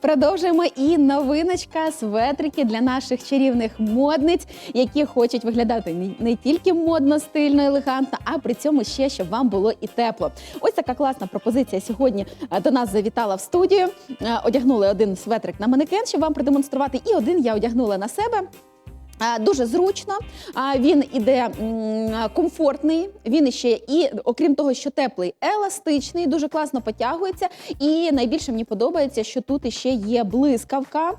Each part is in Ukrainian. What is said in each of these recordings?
Продовжуємо і новиночка светрики для наших чарівних модниць, які хочуть виглядати не- тільки модно, стильно, елегантно, а при цьому ще щоб вам було і тепло. Ось така класна пропозиція сьогодні е, до нас завітала в студію. Е, Одягнули один светрик на манекен, щоб вам продемонструвати, і один я одягнула на себе. Е, Дуже зручно, він іде комфортний. Він ще і, окрім того, що теплий, еластичний, дуже класно потягується. І найбільше мені подобається, що тут іще є блискавка.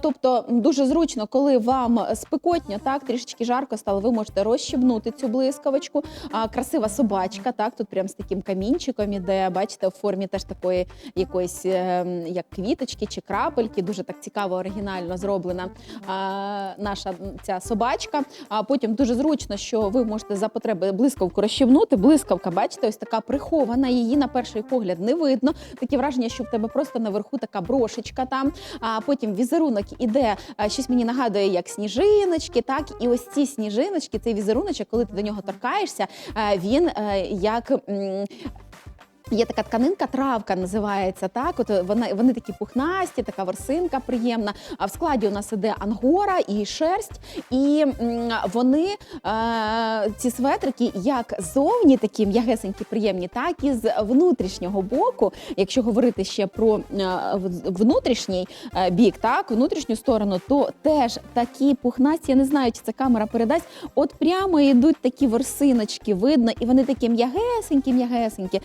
Тобто дуже зручно, коли вам спекотньо, так трішечки жарко стало, ви можете розщібнути цю блискавочку. Красива собачка, так тут прям з таким камінчиком іде. Бачите, у формі теж такої якоїсь е, як квіточки чи крапельки. Дуже так цікаво, оригінально зроблена наша ця собачка. А потім дуже зручно, що ви можете за потреби блискавку розщібнути. Блискавка, бачите, ось така прихована. Її на перший погляд не видно. Таке враження, що в тебе просто наверху така брошечка там. А потім візерунок іде, щось мені нагадує, як сніжиночки. Так, і ось ці сніжиночки, цей візеруночок, коли ти до нього торкаєшся, він е, як. Є така тканинка, травка називається. Так, от вона вони такі пухнасті, така ворсинка приємна. А в складі у нас іде ангора і шерсть, і вони е, ці светрики як зовні такі м'ягесенькі, приємні, так і з внутрішнього боку. Якщо говорити ще про е, внутрішній е, бік, так внутрішню сторону, то теж такі пухнасті. Я не знаю, чи ця камера передасть. От прямо йдуть такі ворсиночки, видно, і вони такі м'ягесенькі, м'ягесенькі,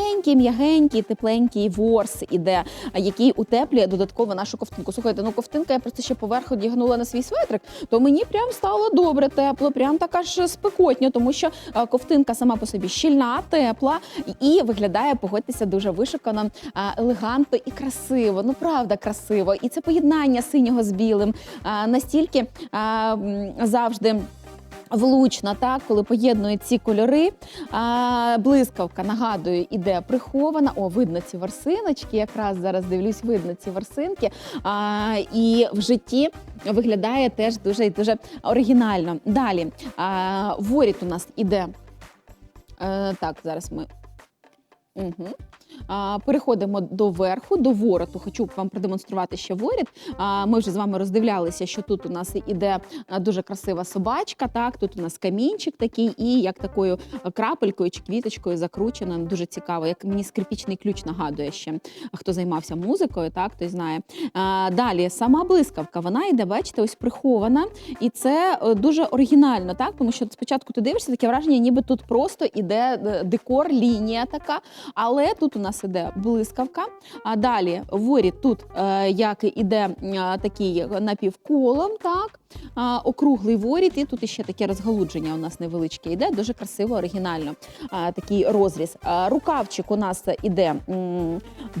тоненький, м'ягенький, тепленький ворс іде, який утеплює додатково нашу ковтинку. Слухайте, ну ковтинка я просто ще поверху одягнула на свій светрик, то мені прям стало добре, тепло, прям така ж спекотня, тому що е, ковтинка сама по собі щільна, тепла і виглядає, погодьтеся, дуже вишукано, е, елегантно і красиво. Ну правда, красиво. І це поєднання синього з білим е, настільки завжди. Влучно, так, коли поєднують ці кольори. А, блискавка, нагадую, іде прихована. О, видно ці ворсиночки. Якраз зараз дивлюсь, видно ці ворсинки. А, і в житті виглядає теж дуже і дуже оригінально. Далі а, воріт у нас іде. Е, так, зараз ми. Угу. Переходимо до верху, до вороту. Хочу вам продемонструвати ще воріт. Ми вже з вами роздивлялися, що тут у нас іде дуже красива собачка. Так, тут у нас камінчик такий, і як такою крапелькою чи квіточкою закручено. Дуже цікаво, як мені скрипічний ключ нагадує ще. Хто займався музикою, так той знає. Далі сама блискавка, вона йде, бачите, ось прихована, і це е, дуже оригінально, так тому що спочатку ти дивишся таке враження, ніби тут просто іде е, декор, лінія така. Але тут у нас іде блискавка. А далі воріт тут е, як іде е, такий напівколом, так округлий воріт, і тут ще таке розгалудження у нас невеличке йде, дуже красиво, оригінально. Такий розріз. Рукавчик у нас іде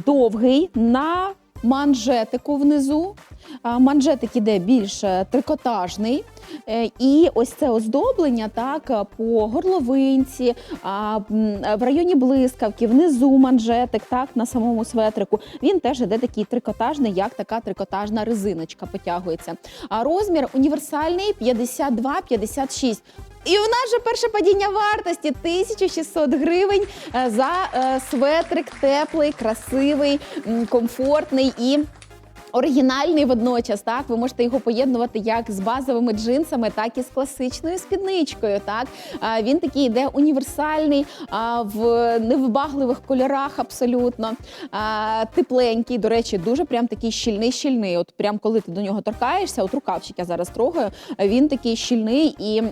довгий на манжетику внизу. Манжетик іде більш е, трикотажний. Е, І ось це оздоблення так е, по горловинці, в районі блискавки, внизу манжетик, так на самому светрику. Він теж іде такий трикотажний, як така трикотажна резиночка потягується. А розмір універсальний 52-56. І в нас же перше падіння вартості 1600 гривень е, за е, светрик теплий, красивий, комфортний і. Оригінальний водночас, так ви можете його поєднувати як з базовими джинсами, так і з класичною спідничкою. Так він такий йде універсальний в невибагливих кольорах, абсолютно тепленький. До речі, дуже прям такий щільний, щільний. От прям коли ти до нього торкаєшся, от рукавчик я зараз трогаю. Він такий щільний і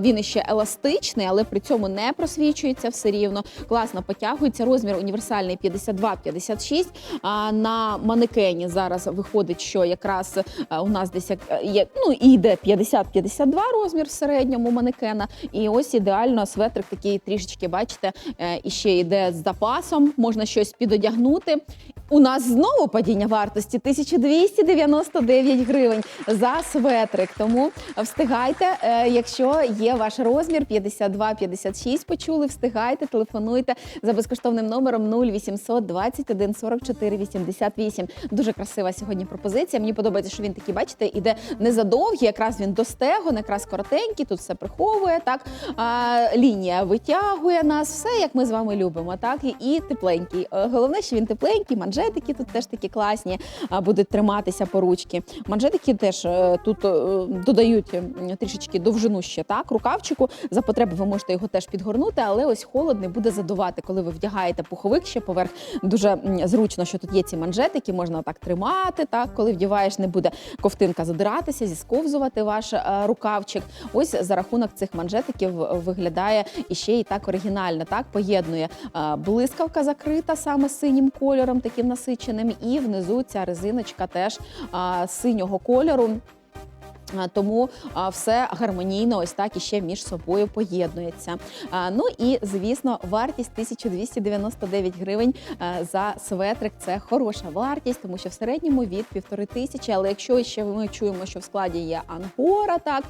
він іще еластичний, але при цьому не просвічується все рівно. Класно потягується. Розмір універсальний 52-56. А на манекені зараз виходить, що якраз е, у нас десь е, є ну і йде 50-52 розмір в середньому манекена. І ось ідеально светрик такий трішечки, бачите, е, і ще йде з запасом. Можна щось підодягнути. У нас знову падіння вартості 1299 гривень за светрик. Тому встигайте, е, якщо є ваш розмір 52-56, почули, встигайте, телефонуйте за безкоштовним номером 0800 21 44 88. Дуже красива сьогодні пропозиція. Мені подобається, що він такий, бачите, іде незадовгий, якраз він до стегу, якраз коротенький, тут все приховує. Так а, лінія витягує нас, все як ми з вами любимо. Так і, тепленький. Е, Головне, що він тепленький, манжет манжетики тут теж такі класні, будуть триматися по ручки. Манжетики теж е, тут е, додають трішечки довжину ще так, рукавчику. За потреби ви можете його теж підгорнути, але ось холод не буде задувати, коли ви вдягаєте пуховик ще поверх. Дуже зручно, що тут є ці манжетики, можна так тримати. Так, коли вдіваєш, не буде ковтинка задиратися, зісковзувати ваш е, рукавчик. Ось за рахунок цих манжетиків виглядає і ще і так оригінально. Так поєднує блискавка закрита саме синім кольором, таким насиченим, і внизу ця резиночка теж синього кольору. Тому все гармонійно, ось так і ще між собою поєднується. Ну і звісно, вартість 1299 гривень за светрик. Це хороша вартість, тому що в середньому від півтори тисячі. Але якщо ще ми чуємо, що в складі є ангора, так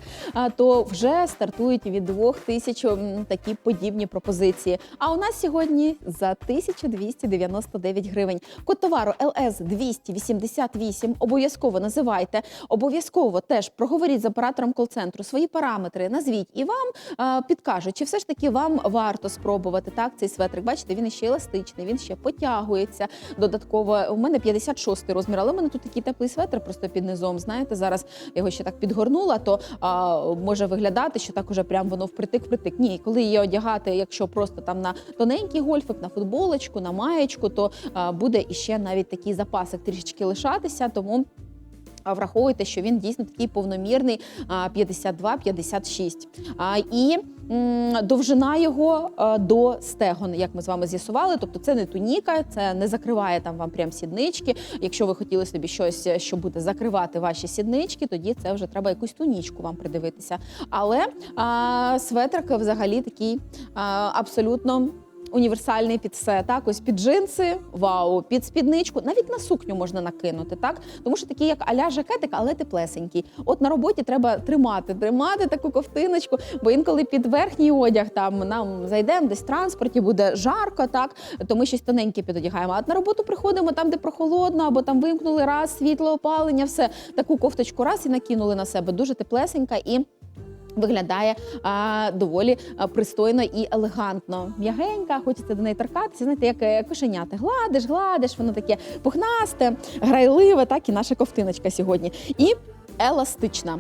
то вже стартують від двох тисяч такі подібні пропозиції. А у нас сьогодні за 1299 гривень. Код товару ЛС 288. Обов'язково називайте. Обов'язково теж проговоріть з оператором кол-центру свої параметри, назвіть і вам підкажуть, чи все ж таки вам варто спробувати так цей светрик. Бачите, він ще еластичний, він ще потягується. Додатково у мене 56 розмір, але у мене тут такий теплий светр просто під низом. Знаєте, зараз його ще так підгорнула, то а, може виглядати, що так уже прям воно впритик-впритик. Ні, коли її одягати, якщо просто там на тоненький гольфик, на футболочку, на маєчку, то а, буде іще навіть такий запасик трішечки лишатися. Тому враховуйте, що він дійсно такий повномірний 52-56. І довжина його до стегон, як ми з вами з'ясували. Тобто це не туніка, це не закриває там вам прям сіднички. Якщо ви хотіли собі щось, що буде закривати ваші сіднички, тоді це вже треба якусь тунічку вам придивитися. Але а, светрик взагалі такий а, абсолютно. Універсальний під все, так ось під джинси, вау, під спідничку, навіть на сукню можна накинути, так тому що такий як аля жакетик, але теплесенький. От на роботі треба тримати, тримати таку ковтиночку, бо інколи під верхній одяг там нам зайдемо, десь в транспорті буде жарко, так то ми щось тоненьке підодягаємо. А на роботу приходимо там, де прохолодно, або там вимкнули раз світло, опалення, все таку кофточку раз і накинули на себе. Дуже теплесенька і. Виглядає а, доволі пристойно і елегантно. М'ягенька, хочеться до неї торкатися. Знаєте, як е, кошеняти. Гладиш, гладиш, воно таке пухнасте, грайливе, так і наша ковтиночка сьогодні. І еластична.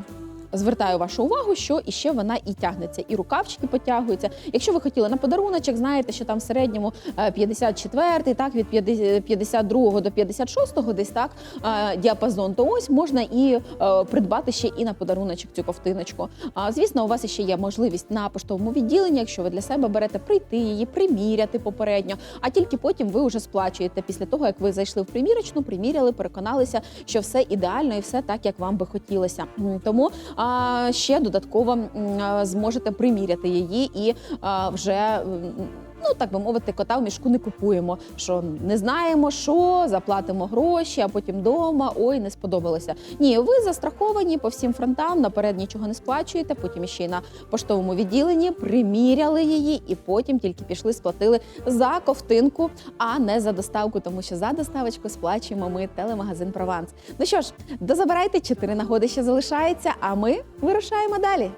Звертаю вашу увагу, що іще вона і тягнеться, і рукавчики потягуються. Якщо ви хотіли на подаруночок, знаєте, що там в середньому е, 54, так від 50 52 до 56 десь так е, діапазон, то ось можна і е, придбати ще і на подаруночок цю ковтиночку. А звісно, у вас ще є можливість на поштовому відділенні, якщо ви для себе берете прийти її, приміряти попередньо, а тільки потім ви вже сплачуєте після того, як ви зайшли в примірочну, приміряли, переконалися, що все ідеально і все так, як вам би хотілося. Тому а, ще додатково зможете приміряти її і вже. Ну, так би мовити, кота в мішку не купуємо. Що не знаємо, що заплатимо гроші, а потім вдома ой, не сподобалося. Ні, ви застраховані по всім фронтам, наперед нічого не сплачуєте. Потім ще й на поштовому відділенні приміряли її, і потім тільки пішли, сплатили за ковтинку, а не за доставку, тому що за доставочку сплачуємо ми телемагазин Прованс. Ну що ж, дозабирайте, чотири нагоди ще залишається, а ми вирушаємо далі.